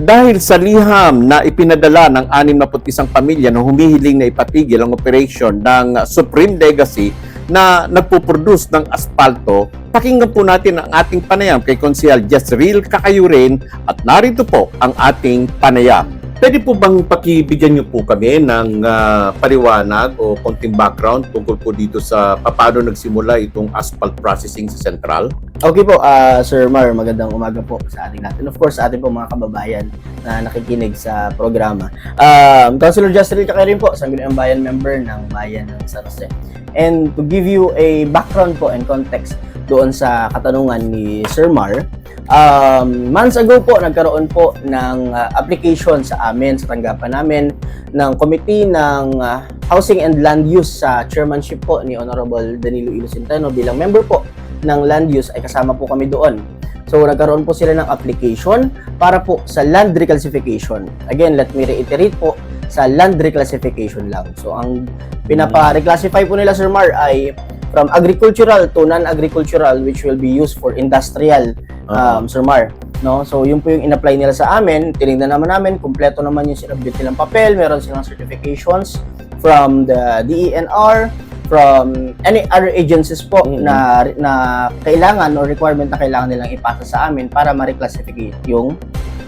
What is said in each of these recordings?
Dahil sa liham na ipinadala ng 61 pamilya na humihiling na ipatigil ang operation ng Supreme Legacy na nagpuproduce ng aspalto, pakinggan po natin ang ating panayam kay Konsyal Jezreel Kakayurin at narito po ang ating panayam. Pwede po bang pakibigyan niyo po kami ng ah, paliwanag o konting background tungkol po dito sa paano nagsimula itong asphalt processing sa Central? Okay po, ah, Sir Mar, magandang umaga po sa ating natin. Of course, sa ating po mga kababayan na nakikinig sa programa. Um, Councilor Justin Kakarin po, Sangguniang Bayan member ng Bayan ng San Jose. And to give you a background po and context doon sa katanungan ni Sir Mar, um, months ago po, nagkaroon po ng ah, application sa amin, sa tanggapan namin, ng Committee ng ah, Housing and Land Use sa chairmanship po ni Honorable Danilo Ilo Centeno bilang member po ng land use ay kasama po kami doon. So nagkaroon po sila ng application para po sa land reclassification. Again, let me reiterate po sa land reclassification lang. So ang pinapa-reclassify po nila Sir Mar ay from agricultural to non-agricultural which will be used for industrial um, Sir Mar. No? So yun po yung in-apply nila sa amin. Tinignan naman namin, kumpleto naman yung sinabit nilang papel, meron silang certifications from the DENR, from any other agencies po Mhm. na na kailangan or requirement na kailangan nilang ipasa sa amin para ma-reclassify yung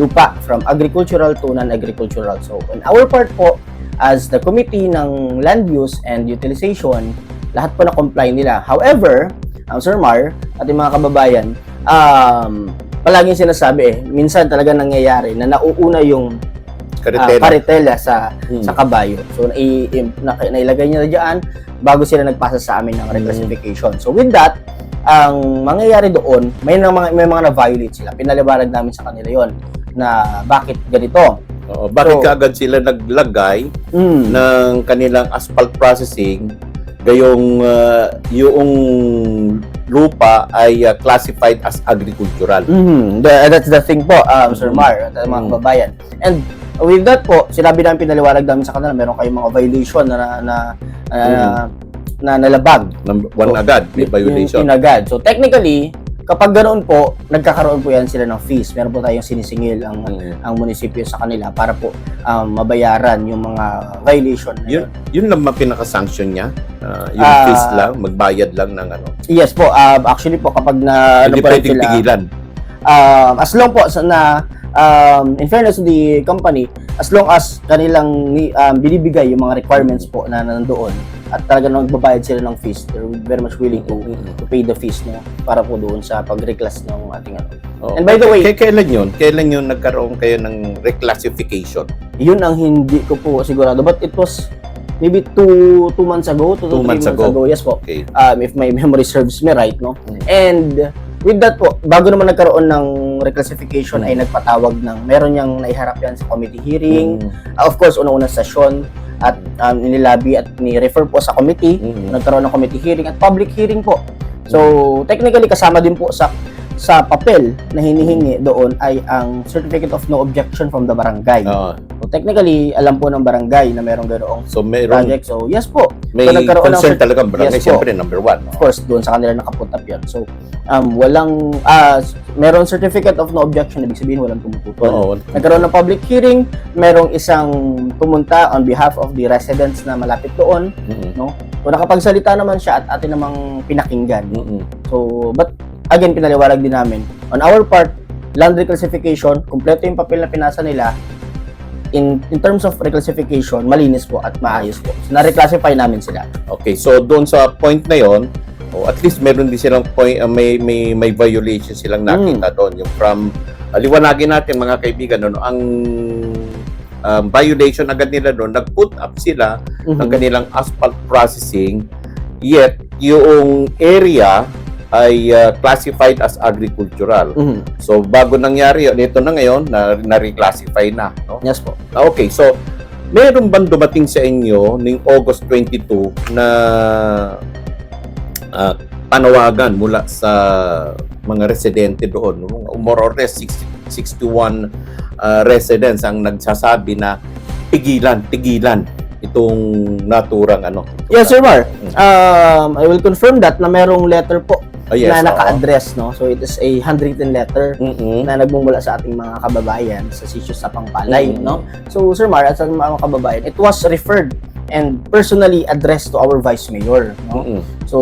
lupa from agricultural to non-agricultural. So, on our part po, as the committee ng land use and utilization, lahat po na-comply nila. However, ang Sir Mar at yung mga kababayan, um, palaging sinasabi eh, minsan talaga nangyayari na nauuna yung ah, Karitela. karitela sa Hmm. sa kabayo. So, nai, na, nailagay niya na dyan bago sila nagpasa sa amin ng reclassification. So, with that, ang mangyayari doon, may, mga, may mga na-violate sila. Pinaliwanag namin sa kanila yon na bakit ganito. Oo, bakit So- kaagad sila naglagay Mm. ng kanilang asphalt processing gayong ah, yung lupa ay ah, classified as agricultural. Mhm. The- that's the thing po, um, Sir Mhm. Mar, at mga Mhm. kababayan. And with that po, sinabi namin pinaliwanag namin sa kanila, meron kayong mga violation na na na, na, na nalabag. One So, agad, may violation. Yung agad. So technically, kapag ganoon po, nagkakaroon po yan sila ng fees. Meron po tayong sinisingil ang Mm. ang munisipyo sa kanila para po um, mabayaran yung mga violation na Yun, yun. yun lang pinaka-sanction niya? Ah, yung Ah, fees lang, magbayad lang ng ano. Yes po, um, actually po kapag na Hindi ano pwedeng pigilan. um, as long po sa na um, in fairness to the company, as long as kanilang ni- um, binibigay yung mga requirements po na nandoon at talaga nagbabayad sila ng fees, they're very much willing to to pay the fees no para po doon sa pag-reclass ng ating ano. Oo. And by the way- K- kailan yun? Kailan yun nagkaroon kayo ng reclassification? Yun ang hindi ko po sigurado but it was maybe two two months ago, two, to Two three months months ago. ago. Yes po. Okay. Um, if my memory serves me right, no? Mm. And with that po, bago naman nagkaroon ng reclassification Mm. ay nagpatawag ng meron niyang naiharap yan sa committee hearing. Mm. Uh, of course, una-unang session at um, nililabi at ni-refer po sa committee. Mm. Nagkaroon ng committee hearing at public hearing po. So, technically kasama din po sa sa papel na hinihingi doon ay ang certificate of no objection from the barangay. Oo. Technically, alam po ng barangay na merong ganoong so mayroong project. So, yes po. may So, nagkaroon ng concern cert- talaga ang barangay. Yes po. Siyempre, number one. Of course, doon sa kanila nakaput up yun. So, um, walang, ah, meron certificate of no objection, ibig sabihin walang tumututol. Oo. Nagkaroon ng public hearing, merong isang pumunta on behalf of the residents na malapit doon. Mm-mm. So, nakapagsalita naman siya at atin namang pinakinggan. Mm-mm. So, but again, pinaliwanag din namin. On our part, land reclassification, kumpleto yung papel na pinasa nila. In, in terms of reclassification, malinis po at maayos po. So, na-reclassify namin sila. Okay, so doon sa point na yon, oh, at least meron din silang point, uh, may, may, may violation silang nakita doon. Yung from, uh, liwanagin natin mga kaibigan, ano, ang um, violation agad nila doon, nag-put up sila ng Mhm. kanilang asphalt processing, yet yung area ay uh, classified as agricultural. Mhm. So bago nangyari yun, ito na ngayon, na, na-reclassify na. No? Yes po. Ah, Okay, so meron bang dumating sa inyo ning August 22 na ah, panawagan mula sa mga residente doon? More or less 60, 61 ah, residents ang nagsasabi na tigilan, tigilan itong naturang ano. Yes, Sir Mar. Mm. Um, I will confirm that na merong letter po Oh, yes, na naka-address, no? So, it is a handwritten letter Mm-mm. na nagmumula sa ating mga kababayan sa sitio sa Pangpalay, Mm. no? So, Sir Mar, at sa mga kababayan, it was referred and personally addressed to our Vice Mayor, no? Mm-mm. So,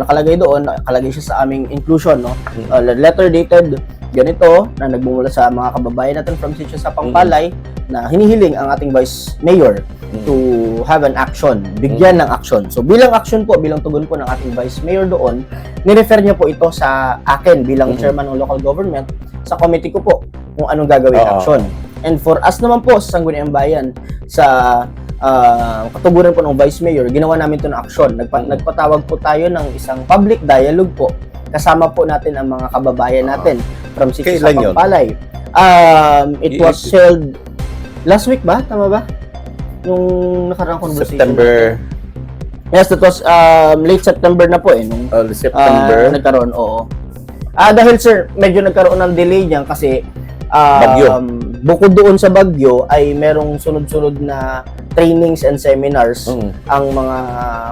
nakalagay doon, nakalagay siya sa aming inclusion, no? Mm. Uh, letter dated ganito na nagmumula sa mga kababayan natin from Sitio sa Pangpalay na hinihiling ang ating Vice Mayor. To have an action, bigyan ng action. So bilang action po, bilang tugon po ng ating Vice Mayor doon, nirefer niya po ito sa akin bilang Mhm. chairman ng local government sa committee ko po kung anong gagawin Oo. action. And for us naman po sa Sangguniang Bayan, sa ah, katuguran po ng Vice Mayor, ginawa namin ito ng action. Nagpa- Mhm. Nagpatawag po tayo ng isang public dialogue po. Kasama po natin ang mga kababayan natin from City sa Kailan yun? Pagpalay. Um, it was held last week ba? Tama ba? Yung nakaraang conversation. September, Yes, that was um, late September na po eh. Nung uh, September. nagkaroon, oo. Ah, dahil sir, medyo nagkaroon ng delay niyan kasi um, Bagyo. Bukod doon sa Bagyo ay merong sunod-sunod na trainings and seminars Mm. ang mga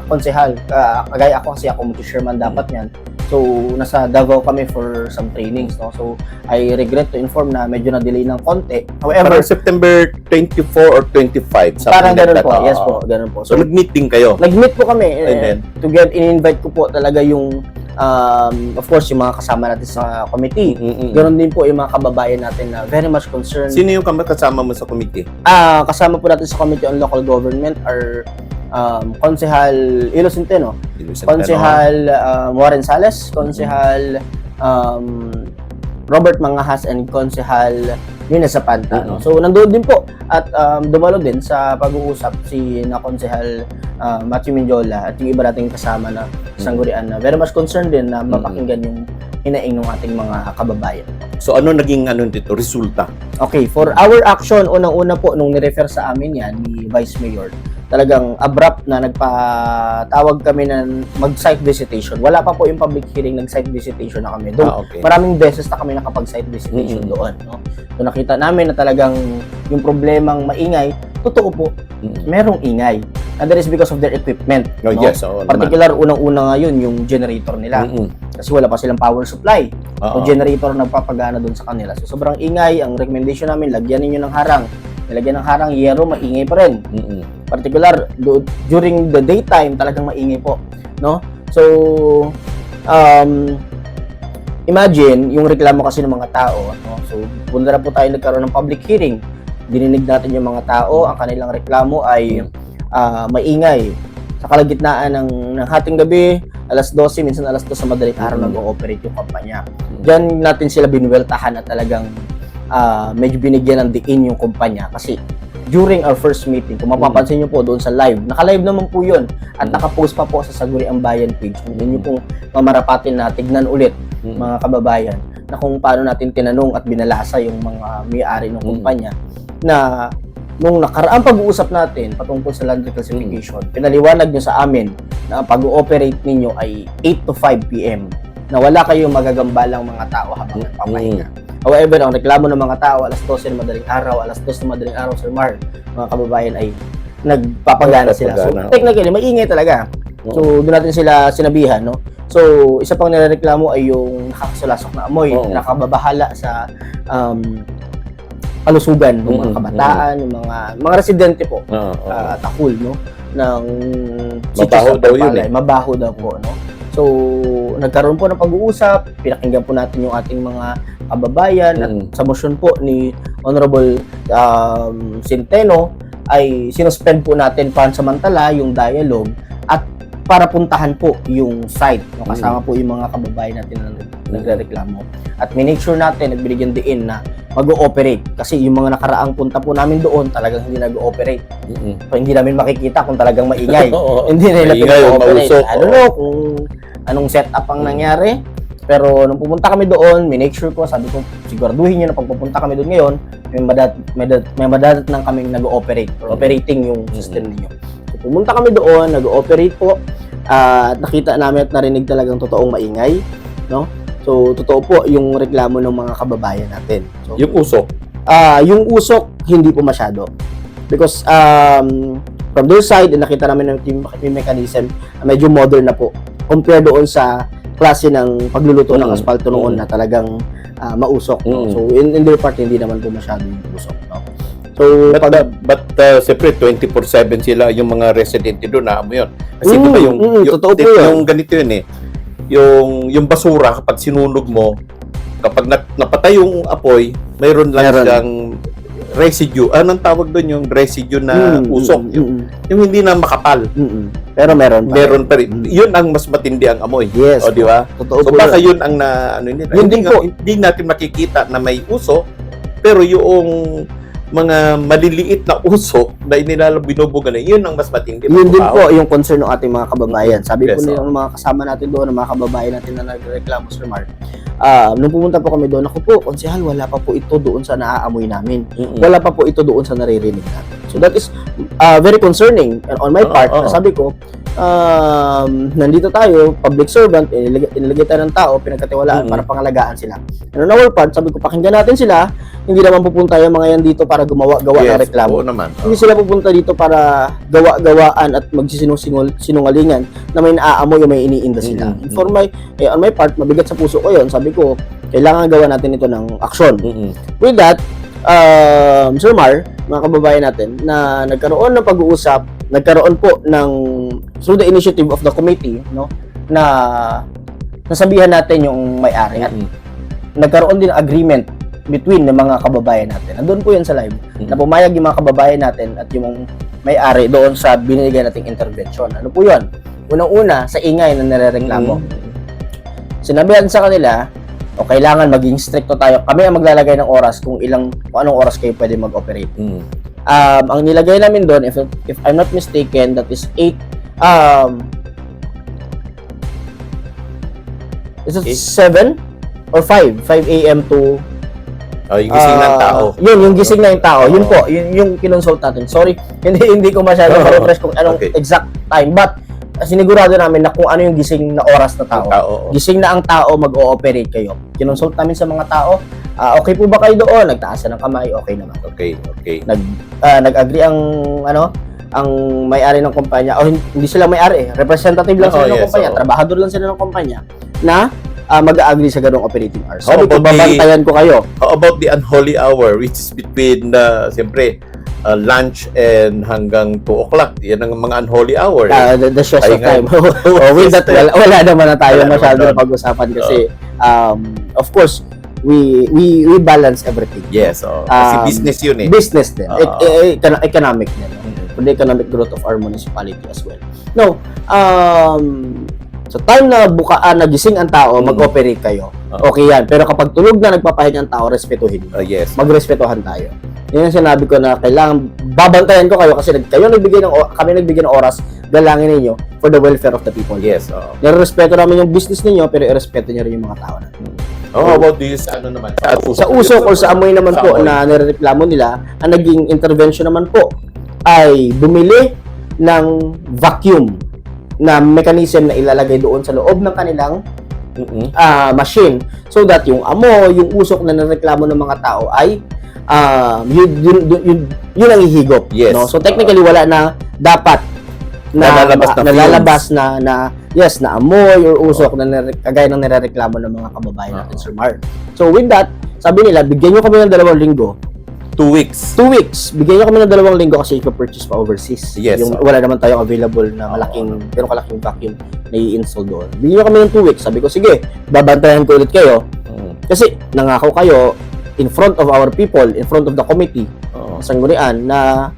konsehal. Ah, kagaya ako kasi ako multi-chairman dapat niyan. So, nasa Davao kami for some trainings, no? So, I regret to inform na medyo na-delay ng konti. However, Parang September 24 or 25. something parang ganun po. Oo. Yes po, ganun po. So, nag-meeting kayo. Nag-meet po kami eh, And then? to get in-invite ko po talaga yung um, of course yung mga kasama natin sa committee. Mm-mm. Ganon din po yung mga kababayan natin na very much concerned. Sino yung kasama mo sa committee? Ah, kasama po natin sa Committee on Local Government are um, Konsehal Ilo Centeno, Konsehal um, Warren Sales, Konsehal um, Robert Mangahas and Konsehal Nina Zapanta. no? Mhm. So nandoon din po at um, dumalo din sa pag-uusap si na Konsehal uh, Matthew Minjola at yung iba nating kasama na sanggunian na very much concerned din na mapakinggan yung hinaing ng ating mga kababayan. So, ano naging ano dito? Resulta? Okay, for our action, unang-una po, nung nirefer sa amin yan, ni Vice Mayor, talagang abrupt na nagpatawag kami na mag-site visitation. Wala pa po yung public hearing, nag-site visitation na kami. Doon, Ah, okay. maraming beses na kami nakapag-site visitation Mm-mm. doon. No? So nakita namin na talagang yung problemang maingay, totoo po, Mm. merong ingay. And that is because of their equipment. Oh, no? yes, naman. Particular, unang-una ngayon, yung generator nila. Mm-mm. Kasi wala pa silang power supply. Oo. O generator na nagpapagana doon sa kanila. So sobrang ingay, ang recommendation namin, lagyan ninyo ng harang. Nilagyan ng harang, yero, maingay pa rin. Mm-mm. Particular, do- during the daytime, talagang maingay po. No? So, um, imagine, yung reklamo kasi ng mga tao, no? so, punta na po tayo nagkaroon ng public hearing. Dininig natin yung mga tao, ang kanilang reklamo ay ah, maingay. Sa kalagitnaan ng, ng hating gabi, alas 12, minsan alas 2 sa madaling araw Mhm. nag-ooperate yung kampanya. Diyan natin sila binuweltahan at talagang ah, medyo binigyan ng diin yung kumpanya kasi during our first meeting, kung mapapansin nyo po doon sa live, naka-live naman po yun at naka-post pa po sa Saguri Ang Bayan page. Kung yun yung pong mamarapatin na tignan ulit Mm. mga kababayan na kung paano natin tinanong at binalasa yung mga may-ari ng Mm. kumpanya na nung nakaraang pag-uusap natin patungkol sa land reclassification, pinaliwanag nyo sa amin na ang pag-ooperate ninyo ay 8 to 5 p.m. na wala kayong magagambalang mga tao habang nagpapahinga. However, ang reklamo ng mga tao alas 12 ng madaling araw, alas 2 ng madaling araw, Sir Mar, mga kababayan ay nagpapagana sila. So, technically, maingay talaga. So, doon natin sila sinabihan, no? So, isa pang nireklamo ay yung nakakasulasok na amoy, Oo. nakababahala sa um, kalusugan ng mga kabataan, yung mga mga residente po, Oo, oo. uh, takul, no? ng Mabaho daw yun eh. Mabaho daw po, no? So, nagkaroon po ng pag-uusap, pinakinggan po natin yung ating mga kababayan at Mm. sa motion po ni Honorable um, Centeno ay sinuspend po natin pansamantala yung dialogue at para puntahan po yung site. No? Kasama po yung mga kababayan natin na nag- nagre-reklamo. At minake sure natin, nagbigyan diin na mag-ooperate. Kasi yung mga nakaraang punta po namin doon, talagang hindi nag-ooperate. Mm-mm. So, hindi namin makikita kung talagang maingay. Hindi nila pinag-ooperate. I don't know kung anong setup ang nangyari. Pero nung pumunta kami doon, minake sure ko, sabi ko, siguraduhin nyo na pag pupunta kami doon ngayon, may madat, may, dat, may madadat ng kaming nag-ooperate operating yung Mm-hmm. system ninyo. So, pumunta kami doon, nag-ooperate po, at nakita namin at narinig talagang totoong maingay. No? So, totoo po yung reklamo ng mga kababayan natin. So, Yung usok. Ah, yung usok hindi po masyado. Because um from their side, nakita namin na yung, yung mechanism medyo modern na po compared doon sa klase ng pagluluto ng Mm. asfalto noon Mm. na talagang ah, mausok. no? Mm. So, in, in their part, hindi naman po masyadong usok. No? So, But, pag, uh, but uh, siyempre, 24-7 sila yung mga residente doon na mo yun. Kasi Mm, di ba yung, mm, yung, totoo yung, yun. ganito yun eh, yung, yung basura kapag sinunog mo, kapag nat, napatay yung apoy, mayroon lang Meron. siyang residue. Anong tawag doon yung residue na Mm, usok? mm, yung, mm, yung hindi na makapal. mm, mm. Pero meron pa. Meron pa rin. Mm. Yun ang mas matindi ang amoy. Yes. O, di ba? Totoo So baka yun. ang na ano. Yun hindi, nga- hindi natin makikita na may usok, pero yung mga maliliit na usok na inilalab binubuga na, yun ang mas matindi. Yun din po yung concern ng ating mga kababayan. Sabi po Yes, nila ng mga kasama natin doon, ng mga kababayan natin na nagreklamo Sir Mark. Ah, nung pumunta po kami doon, ako po, konsehal, wala pa po ito doon sa naaamoy namin. Mm-mm. Wala pa po ito doon sa naririnig natin. So that is ah, very concerning. And on my Oo, part, oo. sabi ko, um, nandito tayo, public servant, inilagay, inilagay tayo ng tao, pinagkatiwalaan Mm-mm. para pangalagaan sila. And on our part, sabi ko, pakinggan natin sila, hindi naman pupunta yung mga yan dito para gumawa-gawa ng Yes, reklamo. oo naman. Hindi sila pupunta dito para gawa-gawaan at magsisinungalingan na may naaamoy o may iniinda sila. Mm-mm. For my, eh, on my part, mabigat sa puso ko yon Sabi ko, kailangan gawa natin ito ng aksyon. Mm-mm. With that, um, Sir Mar, mga kababayan natin, na nagkaroon ng pag-uusap, nagkaroon po ng, through the initiative of the committee, no, na nasabihan natin yung may-ari at Mm-mm. nagkaroon din ng agreement between ng mga kababayan natin. Nandun po yan sa live. Mm. Na pumayag yung mga kababayan natin at yung may-ari doon sa binigay nating intervention. Ano po yun? Unang-una, sa ingay na nirereklamo. Mm-mm. Sinabihan sa kanila, o kailangan maging stricto tayo. Kami ang maglalagay ng oras kung ilang kung anong oras kayo pwede mag-operate. Mm. Um, ang nilagay namin doon, if, if I'm not mistaken, that is 8 um, is it Eight? 7 or 5? 5 a.m. to Oh, yung gising ng Ah, tao. Yun, yung gising na yung tao. Yun Oo. po, yun yung kinonsult natin. Sorry, hindi hindi ko masyado Oo. ma-refresh kung anong Okay. exact time. But, ah, sinigurado namin na kung ano yung gising na oras na tao. Tao. Gising na ang tao, mag-ooperate kayo. Kinonsult namin sa mga tao, ah, okay po ba kayo doon? Nagtaas na ng kamay, okay naman. Okay, okay. Nag, ah, nag-agree ang, ano, ang may-ari ng kumpanya, o hin- hindi sila may-ari, eh. representative lang Oo, sila ng yes, kumpanya, oo. trabahador lang sila ng kumpanya, na ah, mag-agree sa ganong operating hours. Sabi ko, the- babantayan ko kayo. How about the unholy hour which is between the siyempre uh, lunch and hanggang 2 o'clock. Yan ang mga unholy hour. Ah, the, the stress of time. oh, with that, wala, wala naman na tayo Wala masyado na pag-usapan kasi, um, of course, we we we balance everything. yes, oh. kasi Um, business yun eh. Business din. Oo. E- e- econo- economic din. Mm. For the economic growth of our municipality as well. No, um, sa time na bukaan, nagising ang tao, Mm. mag-operate kayo. Oo. Okay yan. Pero kapag tulog na nagpapahinga ang tao, respetuhin. Oh, yes. Magrespetuhan tayo. Yan ang sinabi ko na kailangan babantayan ko kayo kasi nag- kayo nagbigay ng o- kami nagbigay ng oras, galangin ninyo for the welfare of the people. Yes, oh. Nirespeto namin yung business ninyo pero irespeto niyo rin yung mga tao natin. Oh, how about this ano naman? Sa usok or sa amoy naman Sa po amoy. na nirereklamo nila, ang naging intervention naman po ay bumili ng vacuum na mechanism na ilalagay doon sa loob ng kanilang Mm-mm. ah, machine so that yung amoy, yung usok na nireklamo ng mga tao ay um, yun, yun, yun, yun, yun ang ihigop. Yes. No? So technically wala na dapat na Nalalabas na nalalabas na, na yes na amoy or usok na nire- kagaya ng nirereklamo ng mga kababayan natin Oo. Sir Mar. So with that, sabi nila bigyan niyo kami ng dalawang linggo. Two weeks. Two weeks. Bigyan niyo kami ng dalawang linggo kasi i-purchase pa overseas. Yes, Yung wala naman tayong available na malaking pero kalaking vacuum na i-install doon. Bigyan niyo kami ng two weeks. Sabi ko sige, babantayan ko ulit kayo Mm. kasi nangako kayo in front of our people, in front of the committee, sa sanggunian na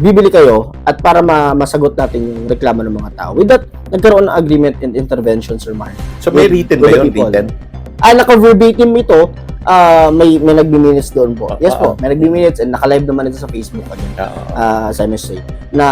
bibili kayo at para ma- masagot natin yung reklamo ng mga tao. With that, nagkaroon ng agreement and intervention, Sir Mar. So may written ba yun? Written? Ah, naka-verbatim ito, ah, may, may nagbi-minutes doon po. Ah, Yes ah, po, may nagbi-minutes and naka-live naman ito sa Facebook. Ah, as I must say, na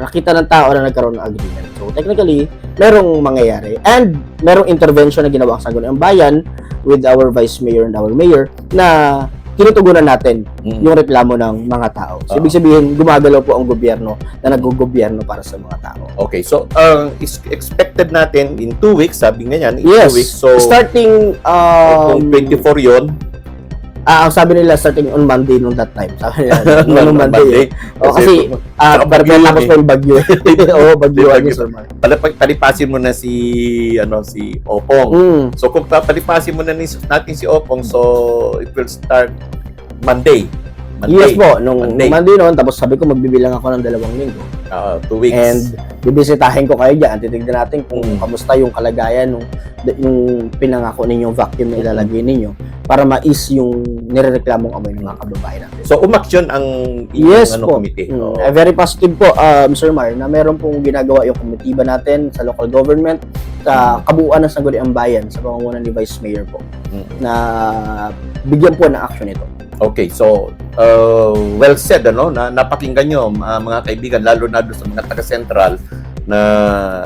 nakita ng tao na nagkaroon ng agreement. So, technically, merong mangyayari. And, merong intervention na ginawa sa ng bayan with our vice mayor and our mayor na tinutugunan natin Mm. yung reklamo ng mga tao. So, Oo. ibig sabihin, gumagalaw po ang gobyerno na nag-gobyerno para sa mga tao. Okay, so ang is expected natin in two weeks, sabi nga yan, in Yes. two weeks. So, Starting, kung um, 24 yun, Ah, ang sabi nila starting on Monday nung that time. Sabi nila nung Nung Monday. eh. Oh, kasi ah bagyo yun tapos pa yung bagyo. Oo, bagyo yun, Sir Mar. Palipag, palipasin mo na si ano si Opong. Mm. So kung papalipasin mo na ni, natin si Opong, so it will start Monday. Monday. Yes po, nung Monday. Monday, noon, tapos sabi ko magbibilang ako ng dalawang linggo. Ah, two weeks. And bibisitahin ko kayo dyan. Titignan natin kung Mm. kamusta yung kalagayan nung yung pinangako ninyong vacuum na ilalagay ninyo para ma-ease yung nirereklamong amoy ng mga kababayan natin. so umaksyon ang Yes ano, po. committee. Mm, eh, very positive po, um, Sir Mar, na meron pong ginagawa yung komitiba natin sa local government, sa kabuuan ng Sangguniang Bayan, sa pamumunan ni Vice Mayor po, Mm. na bigyan po ng action ito. Okay, so uh, well said ano na napakinggan nyo ah, mga kaibigan lalo na doon sa mga taga Central na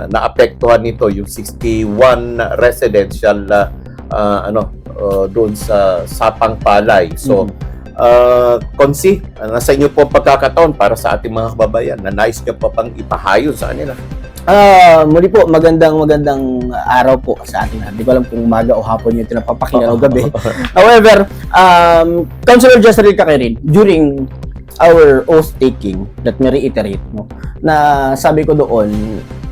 naapektuhan nito yung 61 residential ah, ah, ano uh, doon sa Sapang Palay. So uh, Konsi, ah, nasa inyo po pagkakataon para sa ating mga kababayan na nais nyo pa pang ipahayo sa kanila. Ah, muli po, magandang magandang araw po sa ating lahat. Di ko alam kung umaga o hapon yung tinapapakinggan o gabi. However, um, Councilor Jezreel Kakirin, during our oath taking, let me reiterate, no, na sabi ko doon,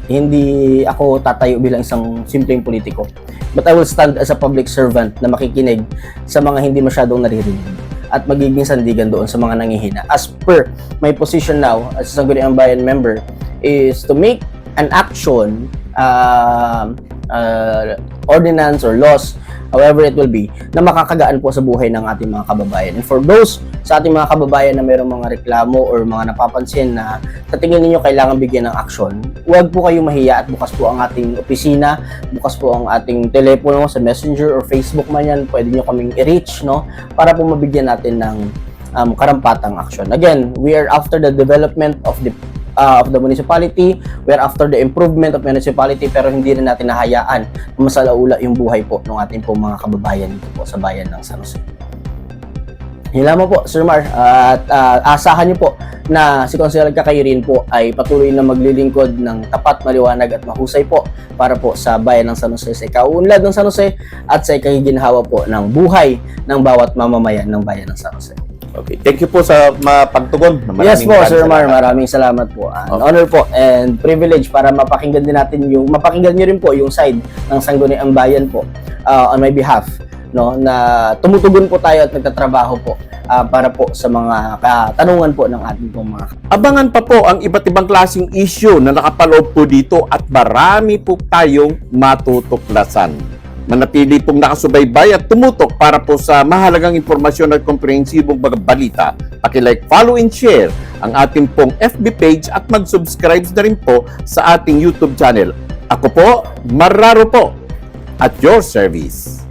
hindi ako tatayo bilang isang simpleng politiko. But I will stand as a public servant na makikinig sa mga hindi masyadong naririnig at magiging sandigan doon sa mga nangihina. As per my position now as a Sangguniang Bayan member is to make an action uh, uh, ordinance or laws however it will be na makakagaan po sa buhay ng ating mga kababayan. And for those sa ating mga kababayan na mayroong mga reklamo or mga napapansin na sa tingin ninyo kailangan bigyan ng aksyon, huwag po kayong mahiya at bukas po ang ating opisina, bukas po ang ating telepono sa Messenger or Facebook man yan, pwede nyo kaming i-reach, no? Para po mabigyan natin ng um, karampatang aksyon. Again, we are after the development of the uh, of the municipality, we are after the improvement of municipality, pero hindi rin natin nahayaan na masalaula yung buhay po ng ating po mga kababayan dito po sa bayan ng San Jose. Yun lamang po, Sir Mar. At ah, asahan niyo po na si Consuelo Kakairin po ay patuloy na maglilingkod ng tapat, maliwanag at mahusay po para po sa bayan ng San Jose, sa ikaunlad ng San Jose at sa ikahiginhawa po ng buhay ng bawat mamamayan ng bayan ng San Jose. Okay, thank you po sa mapagtugon. yes po, maraming Sir Mar. Maraming salamat po. An Okay. honor po and privilege para mapakinggan din natin yung, mapakinggan niyo rin po yung side ng Sangguniang Bayan po uh, on my behalf no na tumutugon po tayo at nagtatrabaho po uh, para po sa mga katanungan po ng ating pong mga Abangan pa po ang iba't ibang klaseng issue na nakapaloob po dito at marami po tayong matutuklasan. Manatili pong nakasubaybay at tumutok para po sa mahalagang impormasyon at komprehensibong mga balita. Pakilike, follow, and share ang ating pong FB page at mag-subscribe na rin po sa ating YouTube channel. Ako po, Marraro po, at your service.